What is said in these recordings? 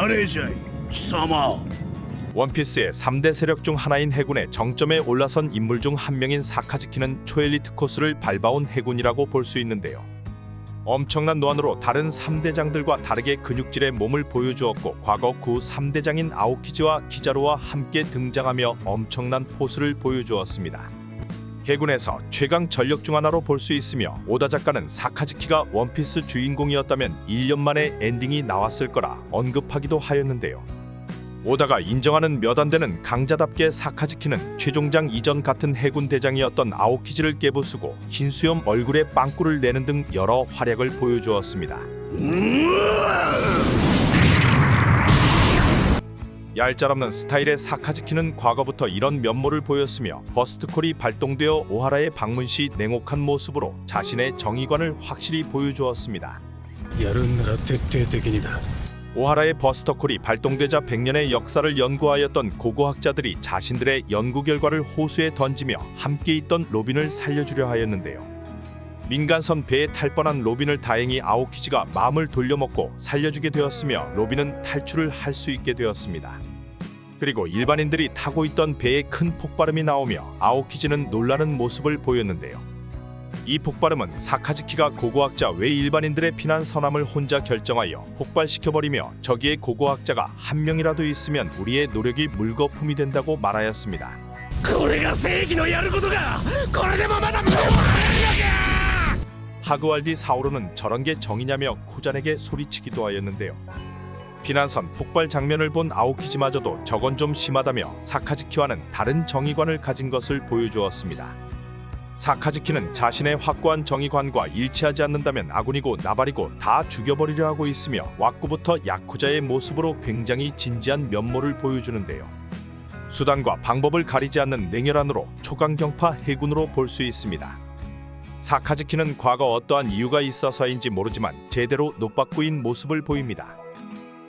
가레자이 사마 원피스의 3대 세력 중 하나인 해군의 정점에 올라선 인물 중 한 명인 사카즈키는 초엘리트 코스를 밟아온 해군이라고 볼 수 있는데요. 엄청난 노안으로 다른 3대장들과 다르게 근육질의 몸을 보여주었고 과거 구 3대장인 아오키즈와 키자로와 함께 등장하며 엄청난 포스를 보여주었습니다. 해군에서 최강 전력 중 하나로 볼 수 있으며 오다 작가는 사카즈키가 원피스 주인공이었다면 1년 만에 엔딩이 나왔을 거라 언급하기도 하였는데요. 오다가 인정하는 몇 안 되는 강자답게 사카즈키는 최종장 이전 같은 해군 대장이었던 아오키즈를 깨부수고 흰 수염 얼굴에 빵꾸를 내는 등 여러 활약을 보여주었습니다. 얄짤없는 스타일의 사카즈키는 과거부터 이런 면모를 보였으며 버스트콜이 발동되어 오하라의 방문 시 냉혹한 모습으로 자신의 정의관을 확실히 보여주었습니다. やるんなら徹底的にだ 오하라의 버스터콜이 발동되자 100년의 역사를 연구하였던 고고학자들이 자신들의 연구 결과를 호수에 던지며 함께 있던 로빈을 살려주려 하였는데요. 민간선 배에 탈 뻔한 로빈을 다행히 아오키지가 마음을 돌려먹고 살려주게 되었으며 로빈은 탈출을 할 수 있게 되었습니다. 그리고 일반인들이 타고 있던 배에 큰 폭발음이 나오며 아오키지는 놀라는 모습을 보였는데요. 이 폭발음은 사카즈키가 고고학자 외 일반인들의 피난 선함을 혼자 결정하여 폭발시켜버리며 저기에 고고학자가 한 명이라도 있으면 우리의 노력이 물거품이 된다고 말하였습니다. これが正義のやることかこれでもまだ無理 하그왈디 사오르는 저런 게 정이냐며 쿠잔에게 소리치기도 하였는데요. 피난선 폭발 장면을 본 아오키지마저도 저건 좀 심하다며 사카즈키와는 다른 정의관을 가진 것을 보여주었습니다. 사카즈키는 자신의 확고한 정의관과 일치하지 않는다면 아군이고 나발이고 다 죽여버리려 하고 있으며 왁구부터 야쿠자의 모습으로 굉장히 진지한 면모를 보여주는데요. 수단과 방법을 가리지 않는 냉혈한으로 초강경파 해군으로 볼 수 있습니다. 사카즈키는 과거 어떠한 이유가 있어서인지 모르지만 제대로 높바꾸인 모습을 보입니다.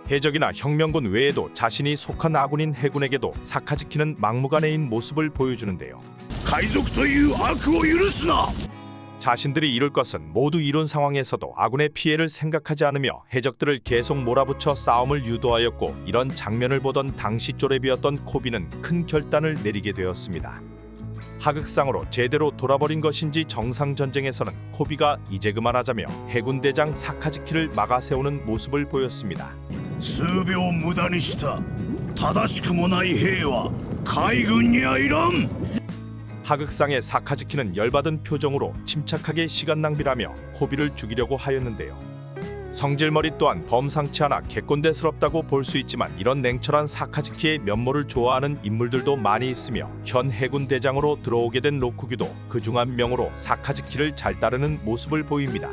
해적이나 혁명군 외에도 자신이 속한 아군인 해군에게도 사카즈키는 막무가내인 모습을 보여주는데요. 가이속토유 아크오 유르스나 자신들이 이룰 것은 모두 이런 상황에서도 아군의 피해를 생각하지 않으며 해적들을 계속 몰아붙여 싸움을 유도하였고 이런 장면을 보던 당시 쪼렙이었던 코비는 큰 결단을 내리게 되었습니다. 하극상으로 제대로 돌아버린 것인지 정상 전쟁에서는 코비가 이제 그만하자며 해군 대장 사카즈키를 막아 세우는 모습을 보였습니다. 수비오 무단이시다. 다다시크모나이 해와 가이군이아이람. 하극상의 사카즈키는 열받은 표정으로 침착하게 시간 낭비라며 코비를 죽이려고 하였는데요. 성질머리 또한 범상치 않아 개꼰대스럽다고 볼 수 있지만 이런 냉철한 사카즈키의 면모를 좋아하는 인물들도 많이 있으며 현 해군 대장으로 들어오게 된 로쿠규도 그중 한 명으로 사카즈키를 잘 따르는 모습을 보입니다.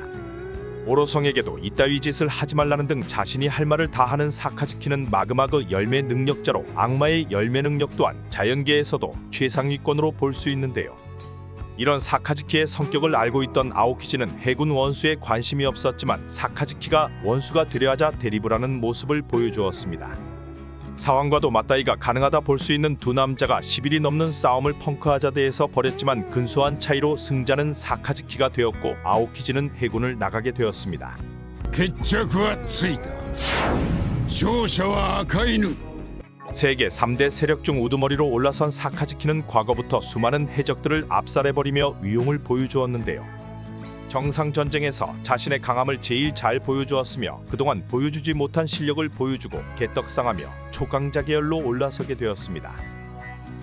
오로성에게도 이따위 짓을 하지 말라는 등 자신이 할 말을 다 하는 사카즈키는 마그마그 열매 능력자로 악마의 열매 능력 또한 자연계에서도 최상위권으로 볼 수 있는데요. 이런 사카즈키의 성격을 알고 있던 아오키지는 해군 원수에 관심이 없었지만 사카즈키가 원수가 되려 하자 대립을 하는 모습을 보여주었습니다. 상황과도 맞다이가 가능하다 볼 수 있는 두 남자가 10일이 넘는 싸움을 펑크하자대에서 벌였지만 근소한 차이로 승자는 사카즈키가 되었고 아오키지는 해군을 나가게 되었습니다. 決着はついた勝者は赤犬 세계 3대 세력 중 우두머리로 올라선 사카즈키는 과거부터 수많은 해적들을 압살해버리며 위용을 보여주었는데요. 정상 전쟁에서 자신의 강함을 제일 잘 보여주었으며 그동안 보여주지 못한 실력을 보여주고 개떡상하며 초강자 계열로 올라서게 되었습니다.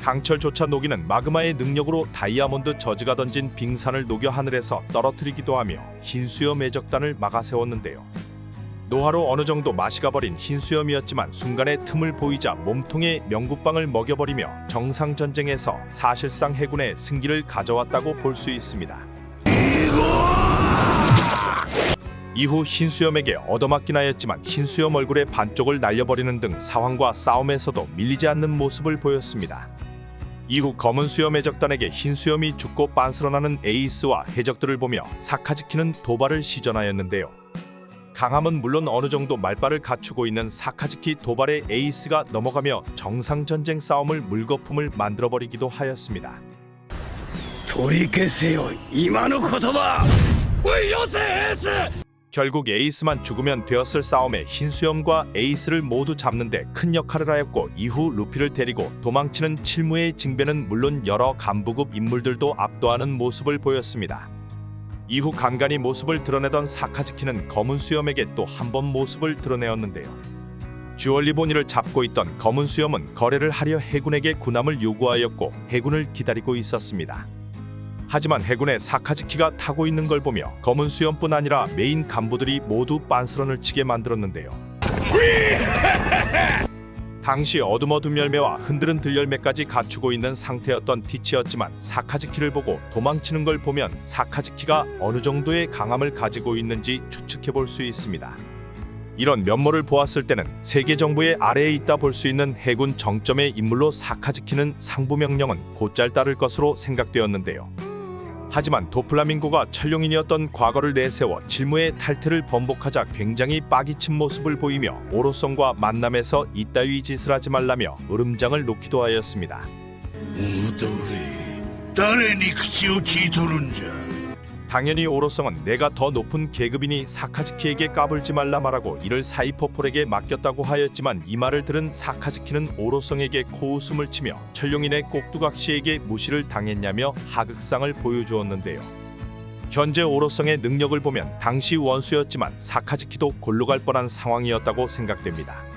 강철조차 녹이는 마그마의 능력으로 다이아몬드 저지가 던진 빙산을 녹여 하늘에서 떨어뜨리기도 하며 흰수염 해적단을 막아세웠는데요. 노화로 어느 정도 맛이 가버린 흰수염이었지만 순간에 틈을 보이자 몸통에 명구빵을 먹여버리며 정상 전쟁에서 사실상 해군의 승기를 가져왔다고 볼 수 있습니다. 이후 흰수염에게 얻어맞긴 하였지만 흰수염 얼굴의 반쪽을 날려버리는 등 상황과 싸움에서도 밀리지 않는 모습을 보였습니다. 이후 검은 수염 해적단에게 흰 수염이 죽고 빤스러나는 에이스와 해적들을 보며 사카즈키는 도발을 시전하였는데요. 강함은 물론 어느 정도 말발을 갖추고 있는 사카즈키 도발의 에이스가 넘어가며 정상 전쟁 싸움을 물거품을 만들어 버리기도 하였습니다. 돌이키세요, 이만우 코토바! 요새 에이스! 결국 에이스만 죽으면 되었을 싸움에 흰수염과 에이스를 모두 잡는데 큰 역할을 하였고 이후 루피를 데리고 도망치는 칠무의 징배는 물론 여러 간부급 인물들도 압도하는 모습을 보였습니다. 이후 간간히 모습을 드러내던 사카즈키는 검은 수염에게 또 한 번 모습을 드러내었는데요. 주얼리 보니를 잡고 있던 검은 수염은 거래를 하려 해군에게 군함을 요구하였고 해군을 기다리고 있었습니다. 하지만 해군의 사카즈키가 타고 있는 걸 보며 검은 수염뿐 아니라 메인 간부들이 모두 빤스런을 치게 만들었는데요. 당시 어둠어둠 열매와 흔들은 들열매까지 갖추고 있는 상태였던 티치였지만 사카즈키를 보고 도망치는 걸 보면 사카즈키가 어느 정도의 강함을 가지고 있는지 추측해 볼 수 있습니다. 이런 면모를 보았을 때는 세계 정부의 아래에 있다 볼 수 있는 해군 정점의 인물로 사카즈키는 상부 명령은 곧잘 따를 것으로 생각되었는데요. 하지만 도플라밍고가 천룡인이었던 과거를 내세워 질무의 탈퇴를 번복하자 굉장히 빠기친 모습을 보이며 오로성과 만남에서 이따위 짓을 하지 말라며 으름장을 놓기도 하였습니다. おどれ誰に口を聞いとるんじゃ 당연히 오로성은 내가 더 높은 계급이니 사카즈키에게 까불지 말라 말하고 이를 사이퍼폴에게 맡겼다고 하였지만 이 말을 들은 사카즈키는 오로성에게 코웃음을 치며 천룡인의 꼭두각시에게 무시를 당했냐며 하극상을 보여주었는데요. 현재 오로성의 능력을 보면 당시 원수였지만 사카즈키도 골로 갈 뻔한 상황이었다고 생각됩니다.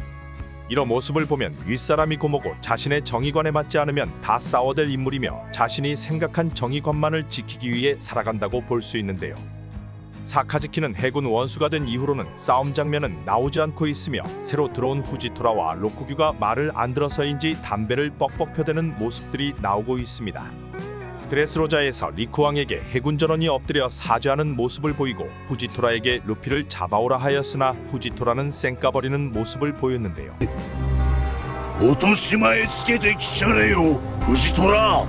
이런 모습을 보면 윗사람이 고모고 자신의 정의관에 맞지 않으면 다 싸워댈 인물이며 자신이 생각한 정의관만을 지키기 위해 살아간다고 볼 수 있는데요. 사카즈키는 해군 원수가 된 이후로는 싸움 장면은 나오지 않고 있으며 새로 들어온 후지토라와 로쿠규가 말을 안 들어서인지 담배를 뻑뻑 펴대는 모습들이 나오고 있습니다. 드레스로자에서 리쿠왕에게 해군 전원이 엎드려 사죄하는 모습을 보이고 후지토라에게 루피를 잡아오라 하였으나 후지토라는 쌩까버리는 모습을 보였는데요. 落とし前つけてきちゃれよ藤虎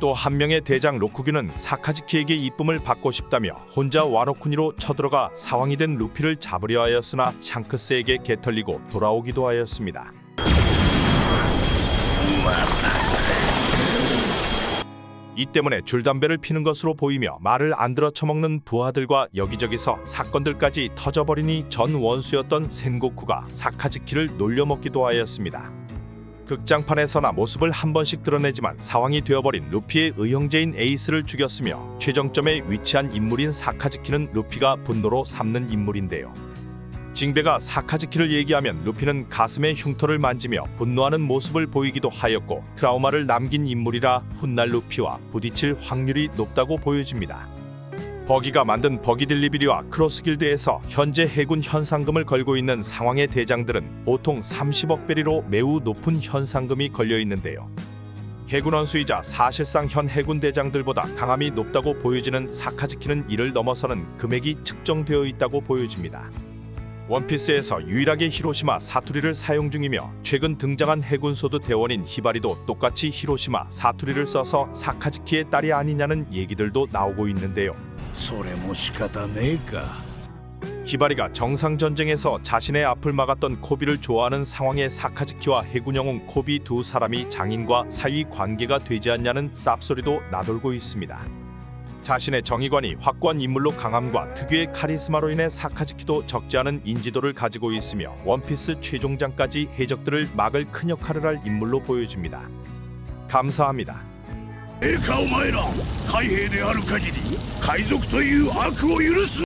또 한 명의 대장 로쿠규는 사카즈키에게 이쁨을 받고 싶다며 혼자 와노쿠니로 쳐들어가 사왕이 된 루피를 잡으려 하였으나 샹크스에게 개털리고 돌아오기도 하였습니다. 이 때문에 줄담배를 피는 것으로 보이며 말을 안 들어 처먹는 부하들과 여기저기서 사건들까지 터져버리니 전 원수였던 센고쿠가 사카즈키를 놀려먹기도 하였습니다. 극장판에서나 모습을 한 번씩 드러내지만 사왕이 되어버린 루피의 의형제인 에이스를 죽였으며 최정점에 위치한 인물인 사카즈키는 루피가 분노로 삼는 인물인데요. 징베가 사카즈키를 얘기하면 루피는 가슴에 흉터를 만지며 분노하는 모습을 보이기도 하였고 트라우마를 남긴 인물이라 훗날 루피와 부딪힐 확률이 높다고 보여집니다. 버기가 만든 버기딜리비리와 크로스길드에서 현재 해군 현상금을 걸고 있는 상황의 대장들은 보통 30억 베리로 매우 높은 현상금이 걸려 있는데요. 해군 원수이자 사실상 현 해군 대장들보다 강함이 높다고 보여지는 사카즈키는 이를 넘어서는 금액이 측정되어 있다고 보여집니다. 원피스에서 유일하게 히로시마 사투리를 사용 중이며 최근 등장한 해군소드 대원인 히바리도 똑같이 히로시마 사투리를 써서 사카즈키의 딸이 아니냐는 얘기들도 나오고 있는데요. 히바리가 정상 전쟁에서 자신의 앞을 막았던 코비를 좋아하는 상황에 사카즈키와 해군 영웅 코비 두 사람이 장인과 사위 관계가 되지 않냐는 쌉소리도 나돌고 있습니다. 자신의 정의관이 확고한 인물로 강함과 특유의 카리스마로 인해 사카즈키도 적지 않은 인지도를 가지고 있으며 원피스 최종장까지 해적들을 막을 큰 역할을 할 인물로 보여집니다. 감사합니다. ええかお前ら海兵である限り海賊という悪を許す